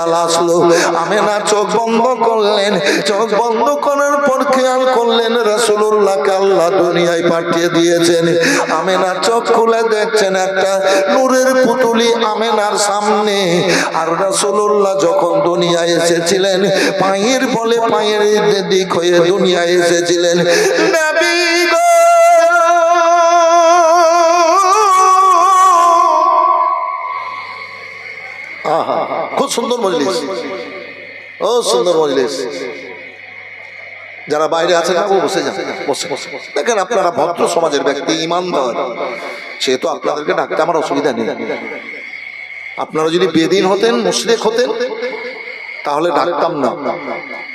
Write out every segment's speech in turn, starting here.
খেয়াল আসলো আমেনা চোখ বন্ধ করলেন। চোখ বন্ধ করার পর খেয়াল করলেন রাসূলুল্লাহকে আল্লাহ দুনিয়ায় পাঠিয়ে দিয়েছেন। আমেনা চোখ খুলে দেখছেন একটা নূরের পুতুলি আমেনার সামনে। আর রাসূলুল্লাহ যখন দুনিয়ায় এসেছিলেন, পায়ের বলে পায়ের দিক হয়ে দুনিয়ায় এসেছিলেন। সুন্দর মজলিস। ও সুন্দর মজলিস। যারা বাইরে আছেন না বসে যান। বসে বসে দেখেন, আপনারা ভদ্র সমাজের ব্যক্তি, ইমানদার। সেহেতু আপনাদেরকে ডাকতে আমার অসুবিধা নেই। আপনারা যদি বেদিন হতেন, মুশরিক হতেন, তাহলে ডাকতাম না।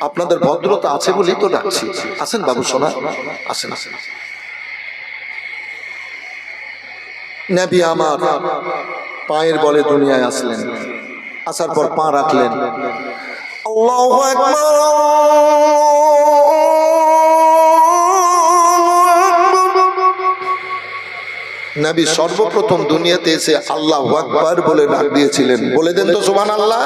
আপনাদের ভদ্রতা আছে বলেই তো ডাকছি। আসেন বাবু সোনা আসেন আসেন নবী আমার পায়ের বলে দুনিয়ায় আসলেন। আসার পর পা রাখলেন। আল্লাহু নবী সর্বপ্রথম দুনিয়াতে এসে আল্লাহ আকবার বলে ডাক দিয়েছিলেন। বলে দেন তো সুবহান আল্লাহ।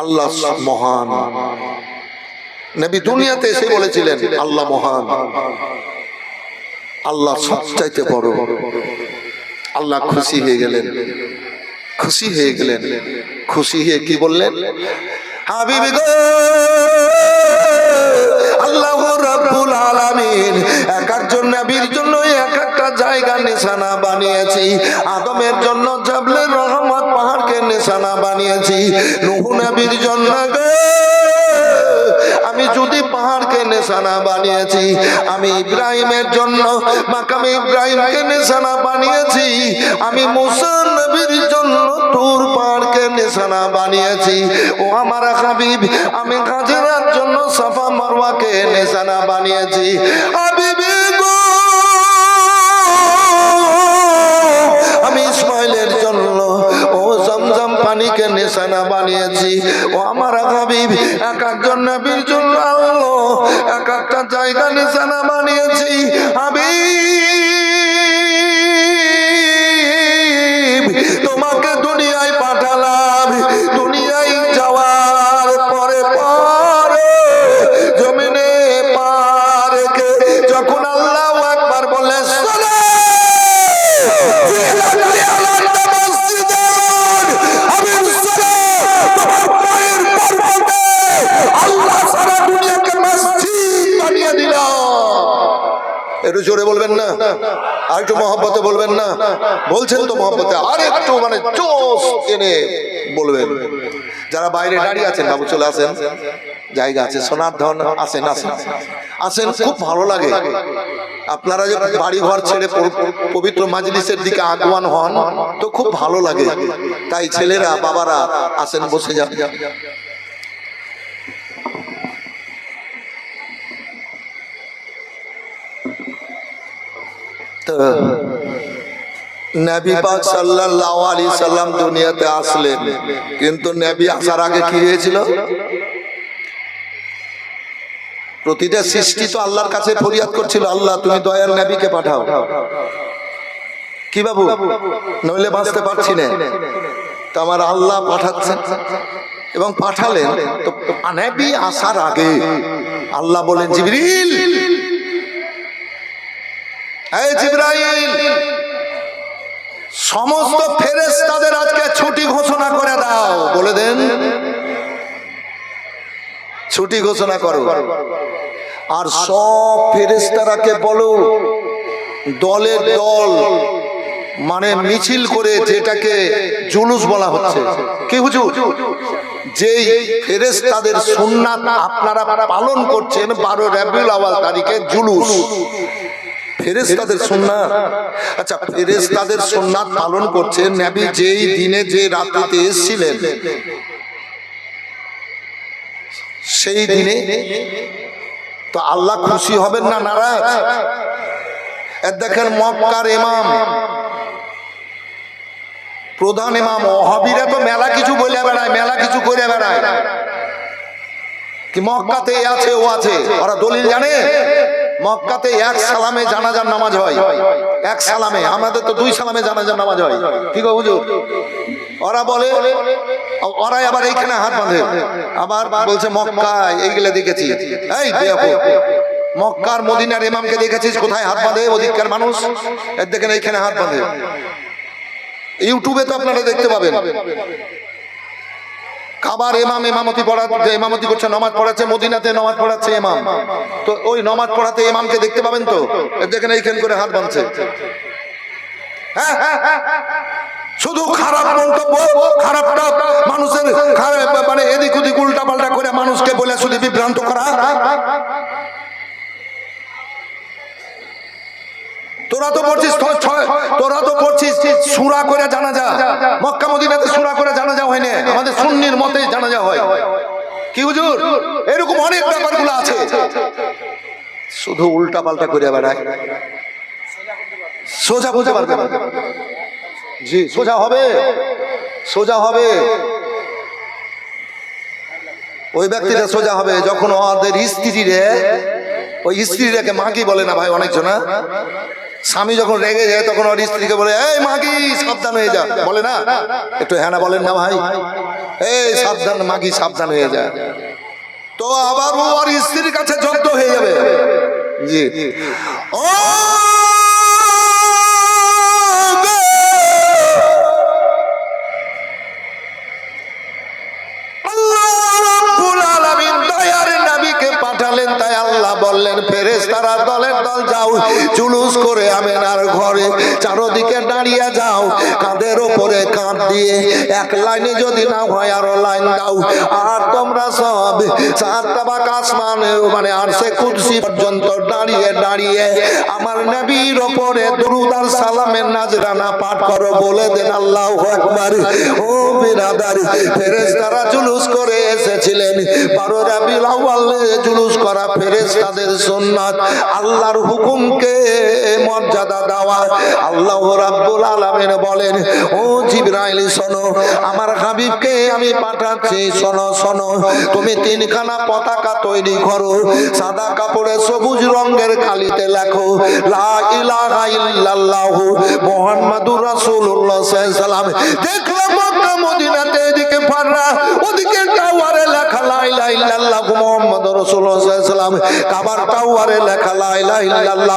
আল্লাহ মহান। নবী দুনিয়াতে এসে বলেছিলেন, আল্লাহ মহান। আল্লাহ বড়। আল্লাহ খুশি হয়ে গেলেন। খুশি হয়ে গেলেন। খুশি হয়ে কি বললেন? হাবিবি গো, আল্লাহ রাব্বুল আলামিন এক একজন নবীর জন্য এক একটা জায়গা নিশানা বানিয়েছি। আদমের জন্য জাবলে নিশানা বানিয়েছি। নূহ নবীর জন্য আমি যদি পাহাড়কে নিশানা বানিয়েছি, আমি ইব্রাহিমের জন্য মাকামে ইব্রাহিমকে নিশানা বানিয়েছি, আমি মুসা নবীর জন্য তুর পাহাড়কে নিশানা বানিয়েছি। ও আমার হাবিব, আমি গাজেরার জন্য সাফা মারওয়াকে নিশানা বানিয়েছি। হাবিবি বানিয়েছি। ও আমার হাবিব এক একজন নবীর জন্য এক একটা জায়গা নিশানা বানিয়েছি। আর একটু মহব্বতে বলবেন না? বলছেন তো মহব্বতে আর একটু মানে জোশ এনে বলবেন। যারা বাইরে দাঁড়িয়ে আছেন বাবু চলে আসেন। জায়গা আছে সোনার ধন আসেন আসেন। আসেন খুব ভালো লাগে। আপনারা যে বাড়ি ঘর ছেড়ে পবিত্র মাজলিসের দিকে আগুয়ান হন তো খুব ভালো লাগে। তাই ছেলেরা বাবারা আসেন বসে যান। নবী পাক সাল্লাল্লাহু আলাইহি সাল্লাম দুনিয়াতে আসলেন। কিন্তু নবী আসার আগে কি হয়েছিল? প্রতিটা সৃষ্টি তো আল্লাহর কাছে ফরিয়াদ করছিল, আল্লাহ, তুমি দয়ার নবীকে পাঠাও। কি বাবু? নইলে বাঁচতে পারছি না। তো আমার আল্লাহ পাঠাচ্ছেন। এবং পাঠালেন। তো নবী আসার আগে আল্লাহ বলেন, জিবরিল এই জিবরাইল, সমস্ত ফেরেশতাদের আজকে ছুটি ঘোষণা করে দাও। বলে দেন, ছুটি ঘোষণা করো। আর সব ফেরেশতারাকে বলো, দলের দল মানে মিছিল করে যেটাকে জুলুস বলা হচ্ছে। কি হুজুর? যেই ফেরেশতাদের সুন্নাত আপনারা পালন করছেন, বারো রবিউল আওয়াল তারিখে জুলুস। ফেরেশতাদের সুন্নাত আচ্ছা ফেরেশতাদের সুন্নাত পালন করছে নবী যেই দিনে যে রাত্রিতে এসেছিলেন। সেই দিনে তো আল্লাহ খুশি হবেন না নারাজ? দেখেন মক্কার ইমাম। প্রধান ইমাম অহাবিরা তো মেলা কিছু বলে বেড়ায় মেলা কিছু করে বেড়ায়। কি মক্কাতে আছে ও আছে। ওরা দলিল জানে? মক্কাতে এক সালামে জানাজার নামাজ হয়। এক সালামে, আমাদের তো দুই সালামে জানাজার নামাজ হয়। কি গো হুজুর? ওরা বলে ওরাই আবার এইখানে হাত বাঁধে। আবার বলছে, মক্কায় এইগুলো দেখেছি। এই মক্কার মদিনার ইমামকে দেখেছিস? কোথায় হাত বাঁধে ওদিককার মানুষ? এর দেখেন এইখানে হাত বাঁধে। ইউটিউবে তো আপনারা দেখতে পাবেন। খাবার এমাম এমামতি পড়া এমামতি করছে নমাজ পড়াচ্ছে মদিনাতে নমাজ পড়াচ্ছে এমাম তো ওই নমাজ পড়াতে এমামকে দেখতে পাবেন তো? দেখেন এইখান করে হাত বাঁধছে। হ্যাঁ, হ্যাঁ, হ্যাঁ। শুধু খারাপ মন্তব্য খারাপটা মানুষের মানে এদিক ওদিক উল্টা পাল্টা করে মানুষকে বলে শুধু বিভ্রান্ত করা। তোরা তো পড়ছিস তোরা তো পড়ছিস সুরা করে জানা যা। মক্কা মদিনাতে সুরা করে জানা যা হয়নি। আমাদের সুন্নির মতেই জানা যা হয়। কি হুজুর? এরকম অনেক ব্যাপারগুলো আছে। শুধু উল্টা পাল্টা করে বেড়ায় সোজা বুঝতে পারবে না। জি, সোজা হবে। সোজা হবে। ওই ব্যক্তিটা সোজা হবে যখন ওদের স্ত্রী রে ওই স্ত্রী রেখে মাগি বলে না ভাই অনেকজন না স্বামী যখন রেগে যায়, তখন ওর স্ত্রীকে বলে, এই মাগি সাবধান হয়ে যা। বলে না, একটু হ্যাঁ না বলেন না ভাই। এই সাবধান মাগি সাবধান হয়ে যায় তো আবার ওর স্ত্রীর কাছে জব্দ হয়ে যাবে। জি। ও জুলুস করে আমেনার ঘরে। চারদিকে দাঁড়িয়ে যাও, কাঁধের ওপরে কাঁধ দিয়ে। এক লাইনে যদি না হয়, আরও লাইন দাও। আর তোমরা সব সাতটা বা আসমান মানে আর সে কুদসি পর্যন্ত দাঁড়িয়ে দাঁড়িয়ে আমার নবীর ওপরে দরুদ আর সালামের নাজরানা পাঠ করো, বলে দেন আল্লাহু আকবার। ও বিরাদার ফেরেশতারা জুলুস করে এসেছিলেন। বারো রাবিউল আউয়ালে, জুলুস করা ফেরেশতাদের সুন্নাত। আল্লাহর হুকুমকে মর্যাদা দেওয়া আল্লাহ রাব্বুল আলামিন বলেন, ও জিবরাইল, শোনো, আমার হাবিবকে আমি পাঠাচ্ছি। শোনো শোনো, তুমি তিনখানা পতাকা তৈরি করো। সাদা কাপড়ে সবুজ রঙের কালিতে লেখো, লা ইলাহা ইল্লাল্লাহু মুহাম্মাদুর রাসূলুল্লাহ সাল্লাল্লাহু আলাইহি সাল্লাম দেখলাম মক্কা, মদিনাতে এদিকে ফাররা, ওদিকে টাওয়ারে লেখা, লা ইলাহা ইল্লাল্লাহু মুহাম্মাদুর রাসূলুল্লাহ সাল্লাল্লাহু আলাইহি সাল্লাম কাবার টাওয়ারে লেখা, লা ইলাহা ইল্লাল্লাহু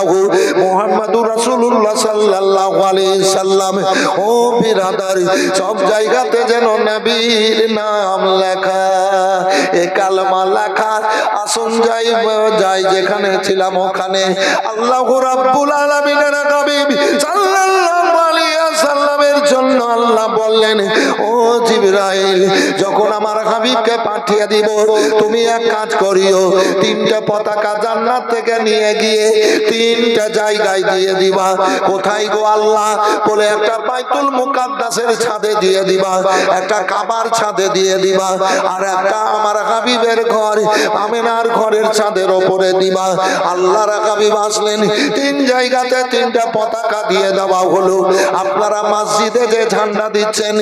মুহাম্মাদুর রাসূলুল্লাহ সাল্লাল্লাহু আলাইহি সাল্লাম। ও বিরাদার, সব জায়গাতে যেন নবীর নাম লেখা, এ কালমা লেখা, আসুন যাই যাই যেখানে ছিলাম ওখানে। আল্লাহ রাব্বুল আলামিনের হাবিব সাল্লাল্লাহু জন্য আল্লাহ বললেন, ও জিবরাইল, যখন আমার হাবিবকে পাঠিয়ে দিব। তুমি এক কাজ করিও, তিনটা পতাকা জান্নাত থেকে নিয়ে গিয়ে তিনটা জায়গায় দিয়ে দিবা। কোথায় গো আল্লাহ? বলে একটা বাইতুল মুকাদ্দাসের ছাদে দিয়ে দিবা, একটা কাবার ছাদে দিয়ে দিবা, আর একটা আমার হাবিবের ঘর, আমিনার ঘরের ছাদের ওপরে দিবা। আল্লাহর হাবিব আসলেন, তিন জায়গাতে তিনটা পতাকা দিয়ে দেওয়া হলো। আপনারা মসজিদে যে ঝান্ডা দিচ্ছেন,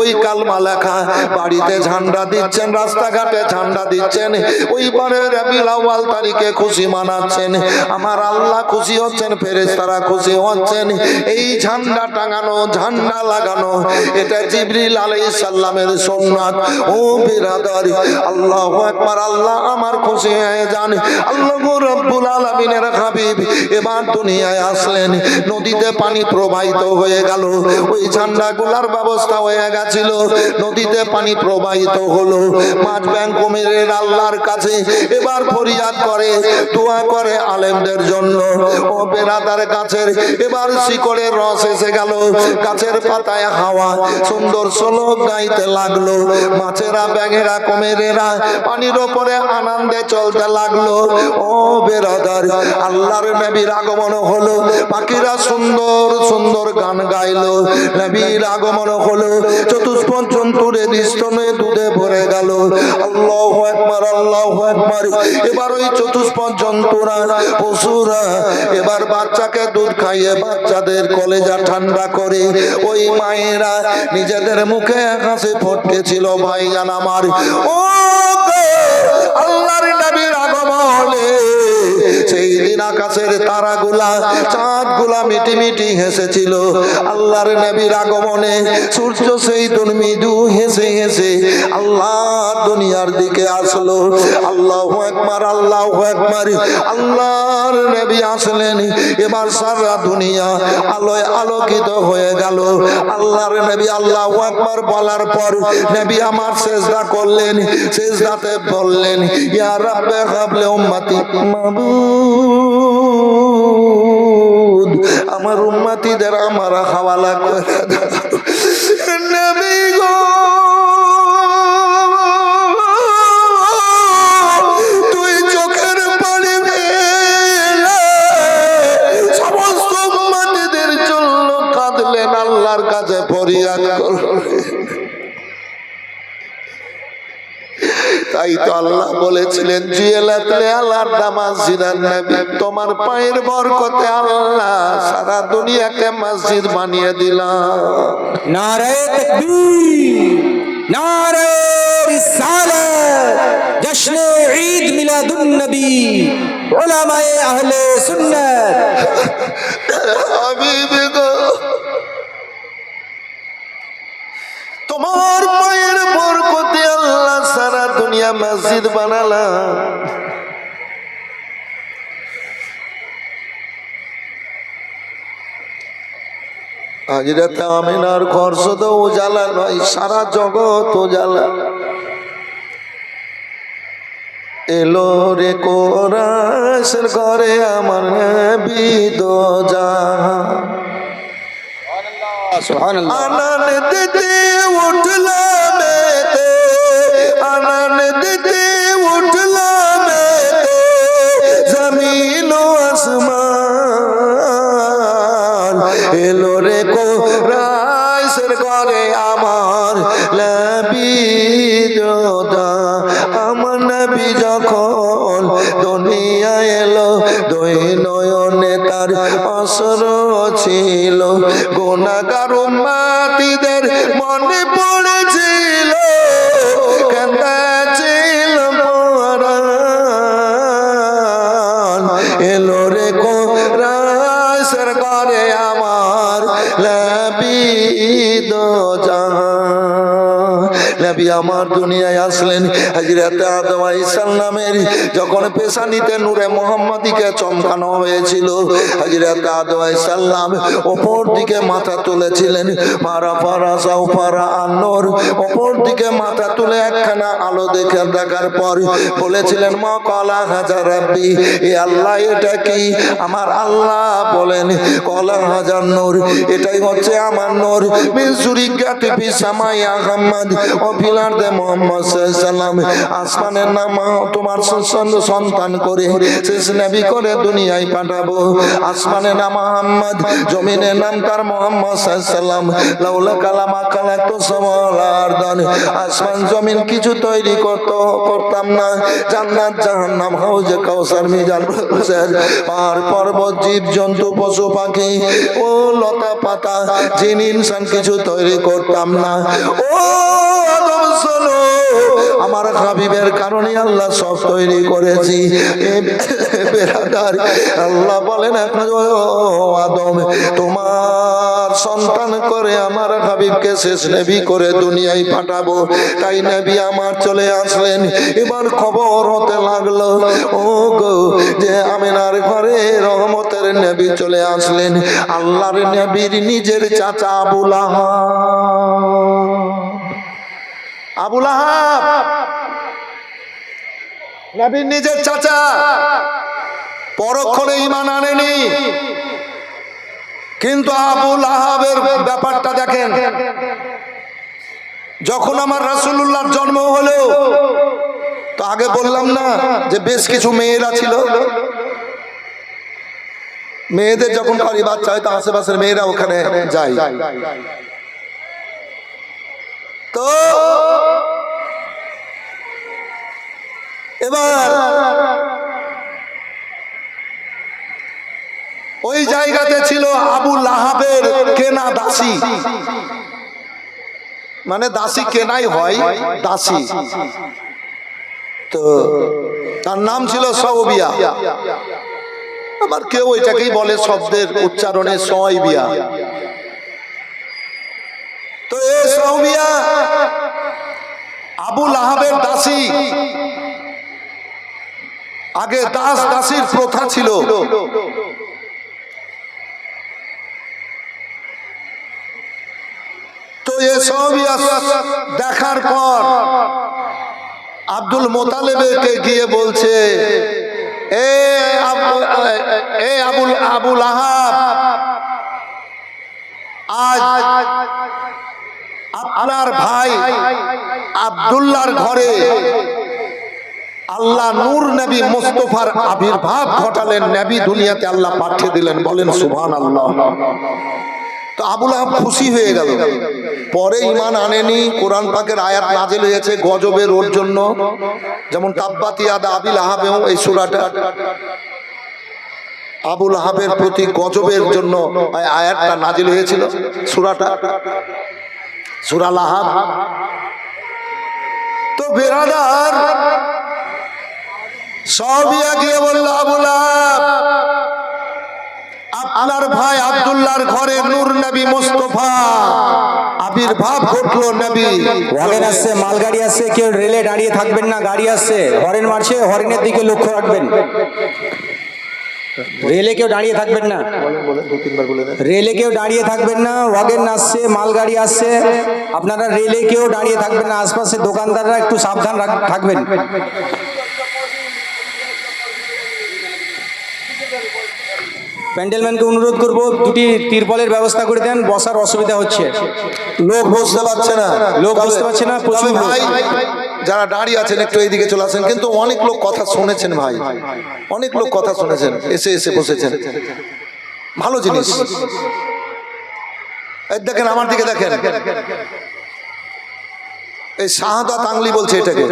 ওই কালমা লেখা, বাড়িতে ঝান্ডা দিচ্ছেন রাস্তাঘাটে ঝান্ডা দিচ্ছেন। ওই পরে রবিউল তারিখে খুশি মানাচ্ছেন। আমার আল্লাহ খুশি হচ্ছেন, ফেরেশতারা খুশি হচ্ছেন। এই ঝান্ডা টাঙানো, ঝান্ডা লাগানো, এটা জিবরিল আলাইহিস সালামের সুন্নাত ও বিরাদার, আল্লাহু আকবার, আল্লাহ আমার খুশি হয়ে যান। আল্লাহ রব্বুল আলামিনের হাবিব এবার দুনিয়ায় আসলেন। নদীতে পানি প্রবাহিত হয়ে গেল। ওই ঝান্ডাগুলার ব্যবস্থা হয়ে গেছিল। নদীতে পানি প্রবাহিত হলো। মাছ ব্যাংক কুমিরের আল্লাহর কাছে এবার ফরিয়াদ করে, দোয়া করে আলেমদের জন্য। ও বেরাদার গাছের এবার শিকড়ের রস এসে গেল। গাছের পাতায় হাওয়া, সুন্দর শ্লোক গাইতে লাগল। মাছেরা, ব্যাঙেরা, কুমিরেরা পানির ওপরে আনন্দে চলতে লাগল। ও বেরাদার আল্লাহর নবীর আগমন হলো। পাখিরা সুন্দর সুন্দর গান গাইলো। নবীর আগমন হলো। চতুষ্পদ জন্তুরে স্তনে দুধে ভরে গেল। আল্লাহ একবার আল্লাহ একবার এবার ওই চতুষ্পদ জন্তুরা, পশুরা, এবার বাচ্চাকে দুধ খাইয়ে বাচ্চাদের কলেজা ঠান্ডা করে। ওই মায়েরা নিজেদের মুখে হাসি ফটকেছিল ভাইজান আমার। ও আল্লাহর নবীর আগমনে সেই দিন আকাশের তারাগুলা, চাঁদগুলা মিটি মিটি হেসেছিল। আল্লাহর নবীর আগমনে সূর্য সেই দিন মৃদু হেসে হেসে আল্লাহ দুনিয়ার দিকে আসলো। আল্লাহ একবার আল্লাহ একবার আল্লাহর নবী আসলেন। এবার সারা দুনিয়া আলোয় আলোকিত হয়ে গেল। আল্লাহর নবী আল্লাহ একবার বলার পর নবী আমার সেজদা করলেন, সেজদাতে বললেন, ইয়া রাব্বে হাবলে উম্মতি, মাবুদ। আমার উন্মাতিদের আমার হাওয়ালা করে বলেছিলেন আল্লাহর নবী তোমার পায়ের বরকতে আল্লাহ সারা দুনিয়াকে মসজিদ বানিয়ে দিলাম। নারে তাকবীর নারে রিসালাত জশ্ন ঈদ মিলাদুন নবী উলামায়ে আহলে সুন্নাত। হাবিব গো তোমার পায়ের বানিয়া মসজিদ বানালাম। হাজরাতে আমিনার ঘর শুধু উজালা নয় সারা জগৎ উজালা। এলো রে কোরাসের ঘরে আমার বিদো যা আনান দিতে আনন্দ দিতে উঠলাম আমার দুনিয়ায় আসলেন। হজরত আদম সাল্লামের যখন পেশানিতে নূরে মোহাম্মদীকে চমকানো হয়েছিল হজরত আদম সাল্লাম ওপর দিকে মাথা তুলেছিলেন। মারা পারা সাউ পারা আন্নর ওপর দিকে মাথা তুলে একখানা আলো দেখে দেখার পর বলেছিলেন, মা কলা হাজার রাব্বি, এ আল্লাহ এটা কি? আমার আল্লাহ বলেন, কলা হাজার নূর, এটাই হচ্ছে আমার নূর। মিন সুরিগাতি ফি সামাই আহমদ ও দে মোহাম্মদ সাল্লাম, আসমানের নাম, তোমার সন্তান করে শেষ করে দুনিয়ায় পাঠাবো। আসমানের নাম তার মোহাম্মদ সাল্লাম। আসমান, জমিন কিছু তৈরি করত, করতাম না। জান্নাত, জাহান্নাম, হাউজে কাউসার, মিজান পর্বত জীব জন্তু পশু, পাখি ও লতা পাতা। জিন ইনসান কিছু তৈরি করতাম না। ও হাবিবের কারণে আল্লাহ সব তৈরি করেছি। আল্লাহ বলেন আদম, তোমার সন্তান করে আমার হাবিবকে শেষ নেবি করে দুনিয়ায় পাঠাবো। তাই নবী আমার চলে আসলেন। এবার খবর হতে লাগল, ও গো, যে আমিনার ঘরে রহমতের নবী চলে আসলেন। আল্লাহর নবীর নিজের চাচা আবুল আবুল আহাব! নবীর নিজের চাচা। পরক্ষণে ইমান আনেনি। কিন্তু আবুল আহাবের ব্যাপারটা দেখেন। যখন আমার রাসূলুল্লাহর জন্ম হলো, তো আগে বললাম না যে বেশ কিছু মেয়েরা ছিল। মেয়েদের যখন কারি বাচ্চা হয়, তো আশেপাশের মেয়েরা ওখানে যায়। তো এবার ওই জায়গাতে ছিল আবু লাহাবের কেনা দাসী। মানে দাসী কেনাই হয়, দাসী। তো তার নাম ছিল সৌবিয়া আবার কেউ এটাকেই বলে শব্দের উচ্চারণে সয়বিয়া তো এ সৌবিয়া আবু লাহাবের দাসী। আগে দাস দাসীর প্রথা ছিল। তো এসব দেখার পর আব্দুল মোতালেবেকে গিয়ে বলছে, এ এ আবুল আবুল আহাব, আজ আপনার ভাই আব্দুল্লাহর ঘরে আল্লাহ নূর নবী মুস্তফার আবির্ভাব ঘটালেন, নবী দুনিয়াতে আল্লাহ পাঠিয়ে দিলেন, বলেন সুবহান আল্লাহ তো আবুল আহাব খুশি হয়ে গেল। পরে ইমান আনেনি, কোরআন পাকের আয়াত নাজেল হয়েছে গজবের ওর জন্য। যেমন তাব্বাতি আদা আবিল আহাবেও এই সুরাটা। আবুল আহাবের প্রতি গজবের জন্য আয়াতটা নাজিল হয়েছিল, সুরাটা। সুরাল আহাব তো বেরাদার গিয়ে আপনার ভাই আব্দুল্লাহর ঘরে নূর নবী মুস্তফা, আবির্ভাব ঘটলো নবী। ওয়াগন আসছে, মালগাড়ি আসছে, কেউ রেলে দাঁড়িয়ে থাকবেন না, গাড়ি আসছে হরেন মারছে হরেনের দিকে লক্ষ্য রাখবেন। রেলে কেউ দাঁড়িয়ে থাকবেন না। রেলে কেউ দাঁড়িয়ে থাকবেন না, ওয়াগন আসছে, মালগাড়ি আসছে, আপনারা রেলে কেউ দাঁড়িয়ে থাকবেন না আশপাশে দোকানদাররা একটু সাবধান থাকবেন। প্যান্ডেলম্যানকে অনুরোধ করব দুটি তিরপলের ব্যবস্থা করে দেন বসার অসুবিধা হচ্ছে। লোক বসতে পারছে না। লোক বসতে পারছে না, প্রচুর ভাই যারা দাঁড়িয়ে আছেন একটু এইদিকে চলে আসেন কিন্তু অনেক লোক কথা শুনেছেন ভাই। অনেক লোক কথা শুনেছেন এসে এসে বসেছেন। ভালো জিনিস। দেখেন আমার দিকে দেখেন। এই শাহাদাত আংলি বলছে এটাকে।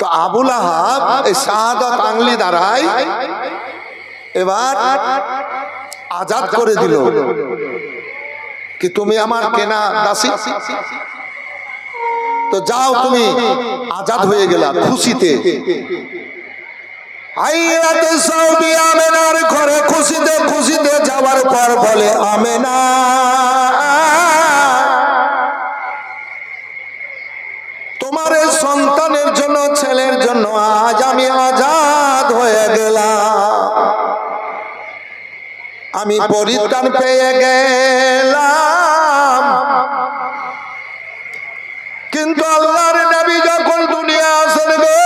তো আবুল আহাব এই শাহাদাত আংলি দ্বারাই এবার আজাদ করে দিল। কি তুমি আমার কেনা দাসী? তো যাও তুমি আজাদ হয়ে গেলা খুশিতে। আইরাতে সৌদি আমেনার ঘরে খুশিতে খুশিতে যাওয়ার পর বলে আমেনা। তোমার সন্তানের জন্য ছেলের জন্য আজ আমি আমি পরিত্রাণ পেয়ে গেলাম। কিন্তু আল্লাহর নবী যখন দুনিয়া আসেন গো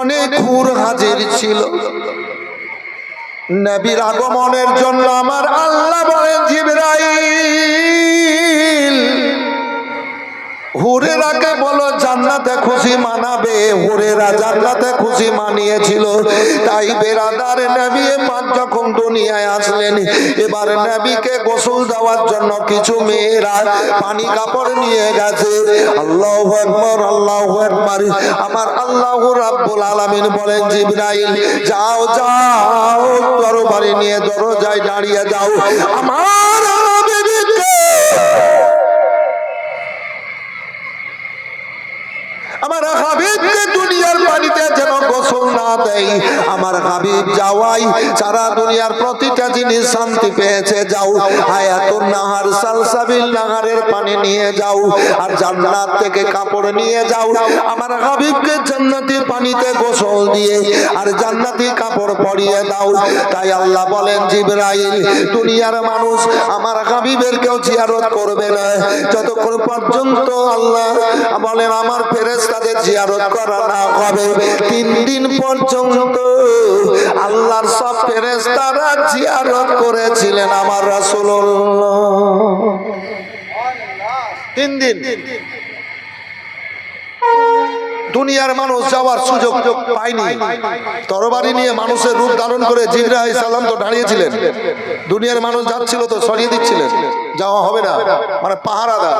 অনেক হুর হাজির ছিল। নবীর আগমনের জন্য আমার আল্লাহ বলেন জিবরাইল খুশি মানাবে হুরেরা জান্নাতে খুশি মানিয়েছিল। তাই বেরাদার নবী পাক যখন দুনিয়ায় আসলেন, এবার নবীকে গোসল দেওয়ার জন্য কিছু মেয়েরা পানি কাপড় নিয়ে গেছে। আল্লাহু আকবার আল্লাহু আকবার। আমার আল্লাহ রাব্বুল আলামিন বলেন, জিবরাইল, যাও যাও তরবারি নিয়ে দরজায় দাঁড়িয়ে যাও। আমার আমার হাবিবকে দুনিয়ার পানিতে যেন গোসল না দেয় আমার হাবিব যাওয়াই সারা দুনিয়ার প্রতিটা জিনিস শান্তি পেয়েছে, যাও। হায়াতুন নাহার, সালসাবিল নাহারের পানি নিয়ে যাও আর জান্নাত থেকে কাপড় নিয়ে যাও। আমার হাবিবকে জান্নাতি পানিতে গোসল দিয়ে আর জান্নাতি কাপড় পরিয়ে দাও। তাই আল্লাহ বলেন, জিবরাইল, দুনিয়ার মানুষ আমার হাবিবের কেউ জিয়ারত করবে না। যতক্ষণ পর্যন্ত আল্লাহ বলেন, আমার ফেরেশতাদের জিয়ারত করা না হবে তিন দিন পর্যন্ত আল্লাহর সব ফেরেশতারা জিয়ারত করেছিলেন আমার রাসূলুল্লাহ। তিন দিন। দুনিয়ার মানুষ যাওয়ার সুযোগ পায়নি। তরবারি নিয়ে মানুষের রূপ ধারণ করে জিবরা সালাম তো দাঁড়িয়েছিলেন। দুনিয়ার মানুষ যাচ্ছিল তো সরিয়ে দিচ্ছিলেন। যাওয়া হবে না। মানে পাহারাদা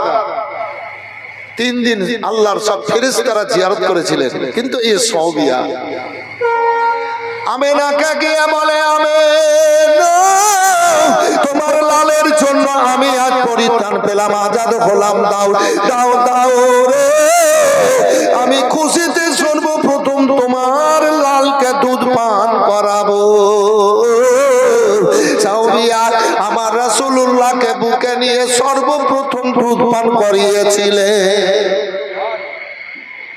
তিন দিন আল্লাহর সব ফেরেশতারা জিয়ারত করেছিলেন। কিন্তু এই সবিয়া আমেনা কাকিয়া বলে আমি তোমার লালের জন্য আমি আজ পরিত্রাণ পেলাম আজাদ হলাম দাও দাও দাও রে। আমি খুশিতে পান করিয়েছিলেন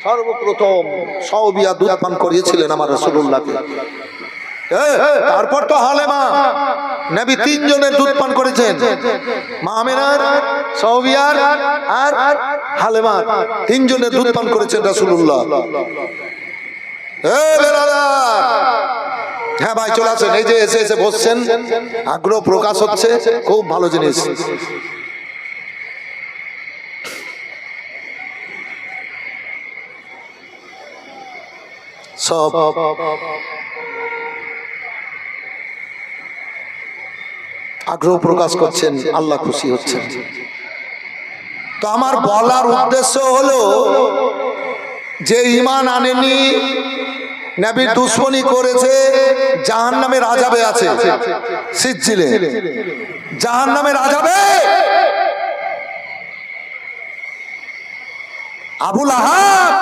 সর্বপ্রথম সাউবিয়া দুধ পান করিয়েছিলেন আমার রাসূলুল্লাহকে। এ, তারপর তো হালেমা নবী তিনজনের দুধ পান করেছেন। মা আমেনার সাউবিয়ার আর হালেমার তিনজনের দুধ পান করেছেন বেরাদার হ্যাঁ ভাই চলে আসেন। এই যে এসে এসে বসছেন আগ্রহ প্রকাশ হচ্ছে খুব ভালো জিনিস। সব। আগ্রহ প্রকাশ করছেন, আল্লাহ খুশি হচ্ছেন। তো আমার বলার উদ্দেশ্য হলো, যে ইমান আনেনি, নবীর দুশ্মনী করেছে জাহান নামে রাজাবে আছে, সিজ্জিলে। জাহান নামে রাজাবে! আবুল আহাব!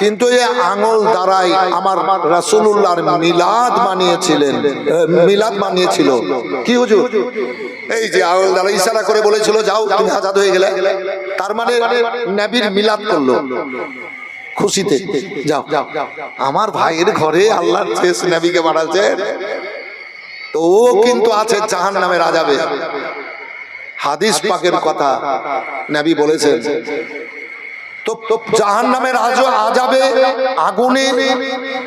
কিন্তু এই আঙুল দ্বারাই আমার রাসূলুল্লাহর মিলাদ মানিয়েছিলেন এ, মিলাদ মানিয়েছিল কি হুজুর? এই যে আঙুল দ্বারা ইশারা করে বলেছিল যাও তুমি আজাদ হয়ে গেলে। তার মানে নবীর মিলাদ করল। খুশিতে যাও। আমার ভাইয়ের ঘরে আল্লাহ শেষ নবীকে বাড়াচ্ছে তো ও কিন্তু আছে জাহান নামে রাজাবে হাদিস পাকের কথা নবী বলেছেন। তো জাহান নামের আজ আজাবে, আগুনে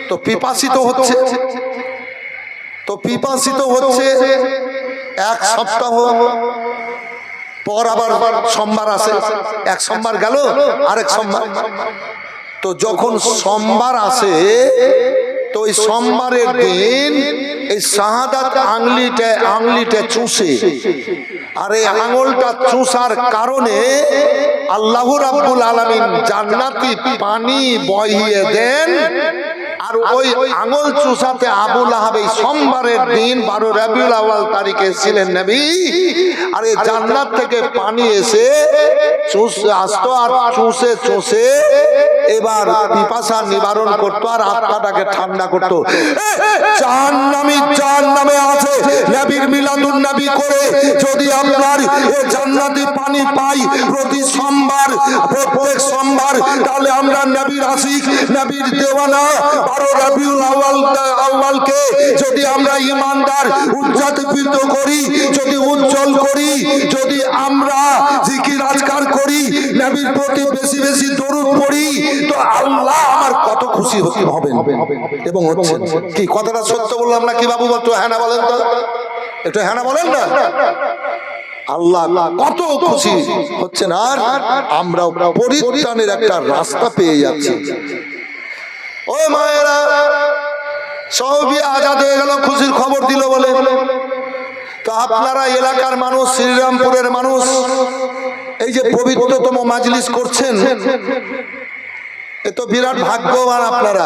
তো পিপাসিত হচ্ছে। তো পিপাসিত হচ্ছে এক সপ্তাহ পর আবার সোমবার আসে। এক সোমবার গেল, আরেক সোমবার। তো যখন সোমবার আসে, তো ওই সোমবারের দিন এই শাহাদাত আংলিটা আংলিটা চুষে। আর এই আঙুলটা চুষার কারণে আল্লাহ রাব্বুল আলামিন জান্নাতি পানি বহিয়ে দেন। আর ওই আঙুল চুষাতে আবুল আহাব এই সোমবারের দিন বারো রবিউল আওয়াল তারিখে ছিলেন নবী। আর এই জান্নাত থেকে পানি এসে চুষ আসতো আর চুষে চুষে এবার পিপাসা নিবারণ করতো আর আত্মাটাকে ঠান্ডা করতো। চার নামি চার নামে আছে। নবীর মিলাদুন নবী করে যদি আপনার জান্নাতি পানি পাই প্রতি সোমবার, প্রত্যেক সোমবার, তাহলে আমরা নবীর আশিক, নবীর দেওয়ানা বারো রবিউল আউয়াল, আউয়ালকে যদি আমরা ইমানদার উদযাপিত করি, যদি উজ্জ্বল করি, যদি আমরা জিকির আজকার করি, নবীর প্রতি বেশি বেশি দরুদ পড়ি, তো আল্লাহ আমার কত খুশি হতে হবেন। এবং কি, কথাটা সত্য বললাম না কি বাবু? একটু হ্যাঁ বলেন তো। একটু হ্যাঁ বলেন না? আল্লাহ কত খুশি হচ্ছেন। আর আমরা পরিত্রাণের একটা রাস্তা পেয়ে যাচ্ছি। ও মায়েরা সবই আজাদ হয়ে গেল, খুশির খবর দিল বলে। তো আপনারা এলাকার মানুষ, শ্রীরামপুরের মানুষ, এই যে পবিত্রতম মাজলিস করছেন, এ তো বিরাট ভাগ্যবান আপনারা।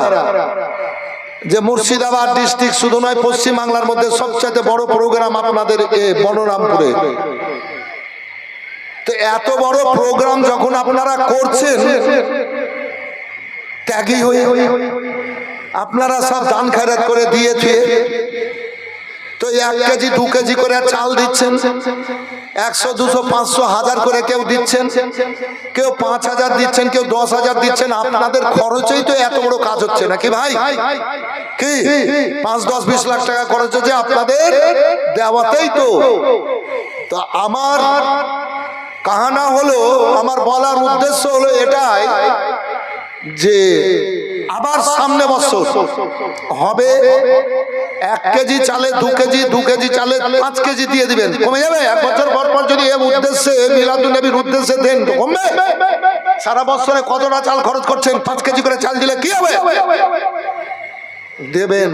যে মুর্শিদাবাদ ডিস্ট্রিক্ট শুধু নয় পশ্চিম বাংলার মধ্যে সবচেয়ে বড় প্রোগ্রাম আপনাদের এ বনরামপুরে। তো এত বড় প্রোগ্রাম যখন আপনারা করছেন ত্যাগী হয়ে আপনারা সব দান খায়রাত করে দিয়েছে। তো এক কেজি, দু কেজি করে চাল দিচ্ছেন। একশো, দুশো, পাঁচশো, হাজার করে কেউ দিচ্ছেন। কেউ পাঁচ হাজার দিচ্ছেন, কেউ দশ হাজার দিচ্ছেন। আপনাদের খরচেই তো এত বড় কাজ হচ্ছে নাকি ভাই? কি? পাঁচ, দশ, বিশ লাখ টাকা খরচ হচ্ছে আপনাদের দেওয়াতেই তো। তো আমার কাহানা হলো, আমার বলার উদ্দেশ্য হলো এটাই যে আবার সামনে বছর হবে এক কেজি চালে দু কেজি দু কেজি চালে পাঁচ কেজি দিয়ে দিবেন। কমে যাবে? এক বছর পর পর যদি এ উদ্দেশ্যে মিলাদুল নবীর উদ্দেশ্যে দেন কমবে? সারা বছরে কতটা চাল খরচ করছেন? পাঁচ কেজি করে চাল দিলে কি হবে? দেবেন,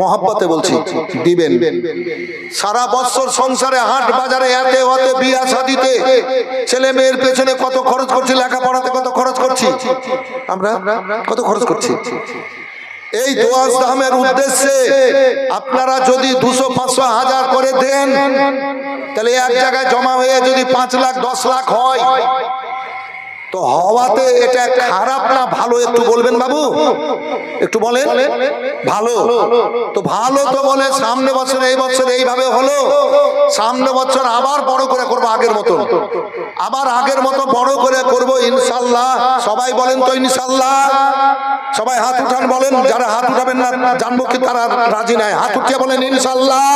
মহাব্বতে বলছি, দিবেন। সারা বছর সংসারে, হাট বাজারে, এতে ওতে বিয়া শাদিতে ছেলে মেয়ের পেছনে কত খরচ করছি, লেখাপড়াতে কত খরচ করছি? আমরা কত খরচ করছি? এই দোয়াজ দামের উদ্দেশ্যে আপনারা যদি দুশো, পাঁচশো, হাজার করে দেন, তাহলে এক জায়গায় জমা হয়ে যদি পাঁচ লাখ, দশ লাখ হয় তো হওয়াতে এটা খারাপ না ভালো একটু বলবেন বাবু? একটু বলেন। ভালো। তো ভালো তো বলে সামনে বছর, এই বছর এইভাবে হলো। সামনে বছর আবার বড় করে করব আগের মতো আবার আগের মতো বড় করে করব ইনশাল্লাহ। সবাই বলেন তো ইনশাল্লাহ। সবাই হাত উঠান বলেন। যারা হাত উঠাবেন না, জানব কি তারা রাজি নাই। হাত উঠিয়ে বলেন ইনশাল্লাহ।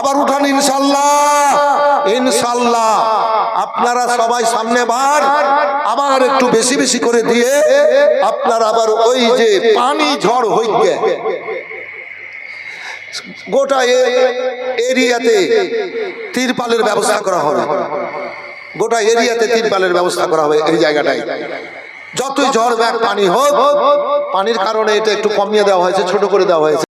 আবার উঠান ইনশাল্লাহ। ইনশাল্লাহ। আপনারা সবাই সামনে বার। আবার একটু বেশি বেশি করে দিয়ে আপনারা আবার ওই যে পানি ঝড় হইতে। গোটা এরিয়াতে তিরপালের ব্যবস্থা করা হবে। গোটা এরিয়াতে তিরপালের ব্যবস্থা করা হবে এই জায়গাটায়। যতই ঝড় ব্যাগ পানি হোক পানির কারণে এটা একটু কমিয়ে দেওয়া হয়েছে ছোট করে দেওয়া হয়েছে।